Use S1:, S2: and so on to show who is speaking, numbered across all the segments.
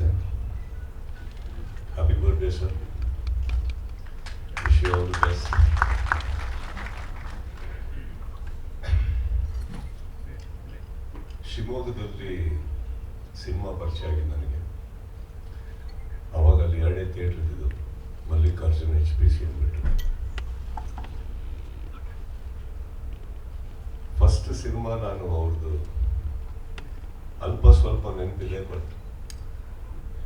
S1: ನಮಸ್ತೆ Happy birthday, sir Wish you all the best. ಶಿವಮೊಗ್ಗದಲ್ಲಿ cinema ಪರಿಚಯ ಆಗಿದೆ ನನಗೆ. ಅವಾಗ ಅಲ್ಲಿ ಎರಡೇ ಥಿಯೇಟರ್ ಇದ್ದಿದ್ದು ಮಲ್ಲಿಕಾರ್ಜುನ್ ಎಚ್ ಪಿ ಸಿ ಅಂದ್ಬಿಟ್ಟು. ಫಸ್ಟ್ ಸಿನಿಮಾ ನಾನು ಅವ್ರದ್ದು ಅಲ್ಪ ಸ್ವಲ್ಪ ನೆನಪಿದೆ ಬಟ್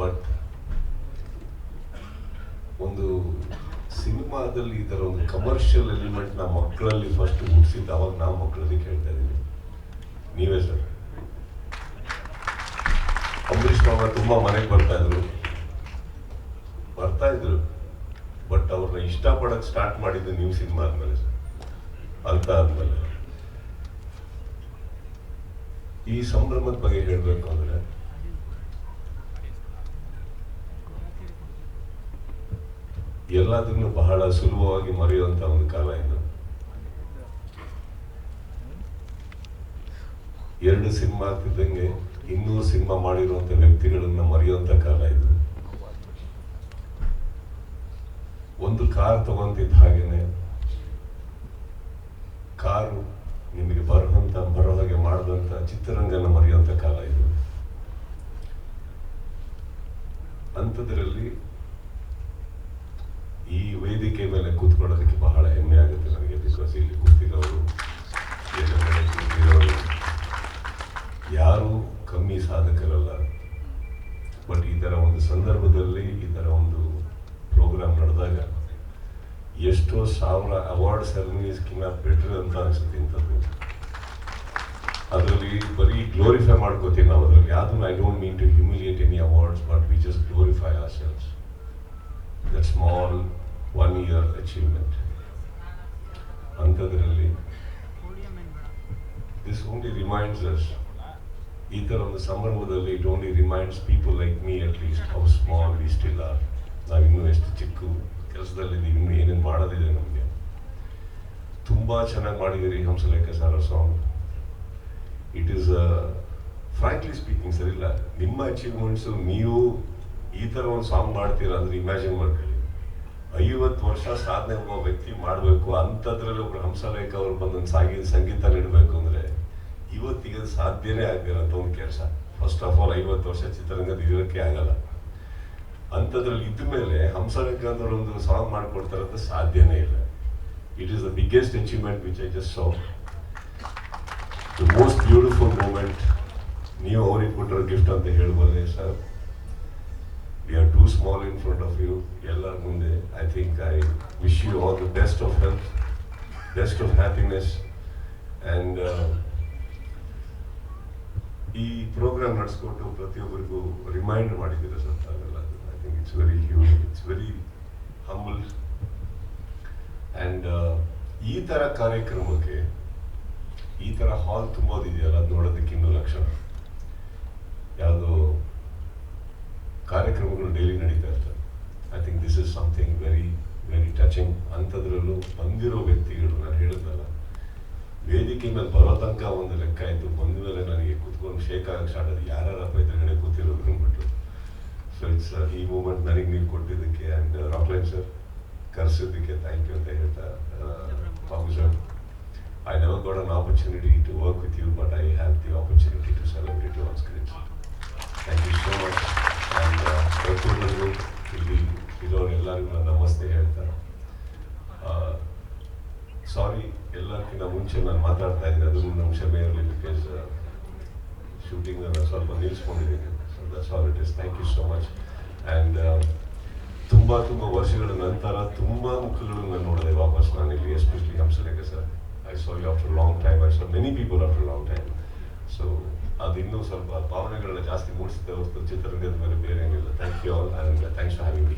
S1: but ಒಂದು ಸಿನಿಮಾದಲ್ಲಿ ಈ ಥರ ಒಂದು ಕಮರ್ಷಿಯಲ್ ಎಲಿಮೆಂಟ್ ನಮ್ಮ ಮಕ್ಕಳಲ್ಲಿ ಫಸ್ಟ್ ಹುಟ್ಟಿಸಿದ್ದು ಅವಾಗ ನಾವು ಮಕ್ಕಳಲ್ಲಿ ಕೇಳ್ತಾ ಇದ್ದೀವಿ. ನೀವೇ ಸರ್ ಅಂಬರೀಷ್ ಬಾಬಾ ತುಂಬ ಮನೆಗೆ ಬರ್ತಾ ಇದ್ರು. ಬರ್ತಾ ಇದ್ರು. ಬಟ್ ಅವ್ರನ್ನ ಇಷ್ಟಪಡೋಕೆ ಸ್ಟಾರ್ಟ್ ಮಾಡಿದ್ದು ನೀವು ಸಿನಿಮಾ ಆದ್ಮೇಲೆ ಸರ್ ಅಂತ ಆದ್ಮೇಲೆ. ಈ ಸಂಭ್ರಮದ ಬಗ್ಗೆ ಹೇಳಬೇಕು ಅಂದ್ರೆ ಎಲ್ಲದನ್ನು ಬಹಳ ಸುಲಭವಾಗಿ ಮರೆಯುವಂತ ಒಂದು ಕಾಲ ಇದು. ಎರಡು ಸಿನಿಮಾ ಆಗ್ತಿದ್ದಂಗೆ ಇನ್ನೂರು ಸಿನಿಮಾ ಮಾಡಿರುವಂತ ವ್ಯಕ್ತಿಗಳನ್ನ ಮರೆಯುವಂತ ಕಾಲ ಇದು. ಒಂದು ಕಾರ್ ತಗೊಂತಿದ್ದ ಹಾಗೇನೆ, ಕಾರು ನಿಮಗೆ ಬರುವಂತ, ಬರೋ ಹಾಗೆ ಮಾಡಿದಂತ ಚಿತ್ರರಂಗನ ಮರೆಯುವಂತ ಕಾಲ ಇದು. ಅಂಥದ್ರಲ್ಲಿ ಈ ವೇದಿಕೆ ಮೇಲೆ ಕೂತ್ಕೊಳ್ಳೋದಕ್ಕೆ ಬಹಳ ಹೆಮ್ಮೆ ಆಗುತ್ತೆ ನನಗೆ ಬಿಕಾಸ್ ಇಲ್ಲಿ ಕೂತಿರೋರು. ಕೂತಿರೋರು. ಯಾರು ಕಮ್ಮಿ ಸಾಧಕರಲ್ಲ. ಬಟ್ ಈ ಥರ ಒಂದು ಸಂದರ್ಭದಲ್ಲಿ ಈ ಥರ ಒಂದು ಪ್ರೋಗ್ರಾಮ್ ನಡೆದಾಗ ಎಷ್ಟೋ ಸಾವಿರ ಅವಾರ್ಡ್ ಸೆರೆಮನೀಸ್ಕಿನ್ನ ಬೆಟರ್ ಅಂತ ಅನಿಸುತ್ತೆ ಇಂಥದ್ದು. ಅದರಲ್ಲಿ ಬರೀ ಗ್ಲೋರಿಫೈ ಮಾಡ್ಕೋತೀವಿ ನಾವು ಅದರಲ್ಲಿ. ಯಾವ್ದನ್ನು I don't mean to humiliate any awards but we just glorify ourselves that small one year achievement ಅಂಥದ್ರಲ್ಲಿ ದಿಸ್ ಓನ್ಲಿ ರಿಮೈಂಡ್ಸ್ ಅಸ್ ಈ ಥರ ಒಂದು ಸಂಭ್ರಮದಲ್ಲಿ it only reminds people like me at least how small we still are ನಾವಿನ್ನೂ ಎಷ್ಟು ಚಿಕ್ಕ ಕೆಲಸದಲ್ಲಿ ಇನ್ನೂ ಏನೇನು ಮಾಡೋದಿದೆ ನಮಗೆ. ತುಂಬ ಚೆನ್ನಾಗಿ ಮಾಡಿದ್ದೀರಿ Hamsalekha sir song it is frankly speaking ಸರಿ, ಇಲ್ಲ. ನಿಮ್ಮ ಅಚೀವ್ಮೆಂಟ್ಸು ನೀವು ಈ ಥರ ಒಂದು ಸಾಂಗ್ ಮಾಡ್ತೀರಾ ಅಂದರೆ ಇಮ್ಯಾಜಿನ್ ಮಾಡ್ಕೊಳ್ಳಿ. ಐವತ್ತು ವರ್ಷ ಸಾಧನೆ ಒಬ್ಬ ವ್ಯಕ್ತಿ ಮಾಡಬೇಕು, ಅಂಥದ್ರಲ್ಲಿ ಒಬ್ರು ಹಂಸಲೇಖ ಅವ್ರು ಬಂದು ಸಾಗಿ ಸಂಗೀತ ನೀಡಬೇಕು ಅಂದ್ರೆ ಇವತ್ತಿಗೆ ಸಾಧ್ಯನೇ ಆಗ್ದಿರೋಂಥ ಒಂದು ಕೆಲಸ. ಫಸ್ಟ್ ಆಫ್ ಆಲ್ ಐವತ್ತು ವರ್ಷ ಚಿತ್ರರಂಗದ ಇರೋಕ್ಕೆ ಆಗಲ್ಲ. ಅಂಥದ್ರಲ್ಲಿ ಇದ್ದ ಮೇಲೆ ಹಂಸಲೇಖ ಅಂದ್ರೆ ಒಂದು ಸಾಂಗ್ ಮಾಡಿಕೊಡ್ತಾರೆ ಅಂತ ಸಾಧ್ಯನೇ ಇಲ್ಲ. It is the biggest achievement which I just saw the most beautiful moment ನೀವು ಅವ್ರಿಗೆ ಕೊಟ್ಟಿರೋ ಗಿಫ್ಟ್ ಅಂತ ಹೇಳ್ಬೋದೇ sir we are too small in front of you ಎಲ್ಲರ ಮುಂದೆ I think I wish you all the best of health best of happiness and ಈ programme ನಡೆಸ್ಕೊಟ್ಟು ಪ್ರತಿಯೊಬ್ಬರಿಗೂ remind ಮಾಡಿದ್ದೀರ ಸರ್ ತಾವೆಲ್ಲ. I think it's very huge it's very humble and ಈ ಥರ ಕಾರ್ಯಕ್ರಮಕ್ಕೆ ಈ ಥರ ಹಾಲ್ ತುಂಬೋದಿದೆಯಲ್ಲ, ಅದು ನೋಡೋದಕ್ಕೆ ಲಕ್ಷಣ ಯಾವುದೋ ಕಾರ್ಯಕ್ರಮಗಳು ಡೈಲಿ ನಡೀತಾ ಇರ್ತವೆ I think this is something very touching ಅಂಥದ್ರಲ್ಲೂ ಬಂದಿರೋ ವ್ಯಕ್ತಿಗಳು ನಾನು ಹೇಳಿದ್ನಲ್ಲ. ವೇದಿಕೆ ಮೇಲೆ ಬರೋ ತನಕ ಒಂದು ಲೆಕ್ಕ ಇತ್ತು. ಬಂದ ಮೇಲೆ ನನಗೆ ಕೂತ್ಕೊಂಡು ಶೇಕ್ ಆಗಕ್ಕೆ ಯಾರ್ಯಾರಪ್ಪ ಎದುರುಗಡೆ ಕೂತಿರೋದು ಅಂದ್ಬಿಟ್ಟು ಸೊ ಇಟ್ಸ್ ಈ ಮೂಮೆಂಟ್ ನನಗೆ ನೀವು ಕೊಟ್ಟಿದ್ದಕ್ಕೆ ಆ್ಯಂಡ್ ರಾಕ್ಲೈನ್ ಸರ್ ಕರೆಸಿದ್ದಕ್ಕೆ ಥ್ಯಾಂಕ್ ಯು ಅಂತ ಹೇಳ್ತಾ Babu sir I never got an opportunity to work with you but ಎಲ್ಲಕ್ಕಿಂತ ಮುಂಚೆ ನಾನು ಮಾತಾಡ್ತಾ ಇದ್ದೆ. ಅದು ನಮ್ಮ ಕ್ಷಮೆ ಇರಲಿ ಬಿಕಾಸ್ ಶೂಟಿಂಗ್ ನಾನು ಸ್ವಲ್ಪ ನಿಲ್ಲಿಸ್ಕೊಂಡಿದ್ದೀನಿ so that's all it is thank you so much and ತುಂಬ ತುಂಬ ವರ್ಷಗಳ ನಂತರ ತುಂಬ ಮುಖಗಳನ್ನು ನೋಡಿದೆ ವಾಪಸ್ ನಾನು ಇಲ್ಲಿ especially Hamsalekha sir. I saw you after long time I saw many people after long time so ಅದು ಇನ್ನೂ ಸ್ವಲ್ಪ ಭಾವನೆಗಳನ್ನ ಜಾಸ್ತಿ ಮೂಡಿಸಿದ್ದೆ ಹೊರತು ಚಿತ್ರರಂಗದ ಮೇಲೆ ಬೇರೆ ಏನಿಲ್ಲ thank you all and thanks for having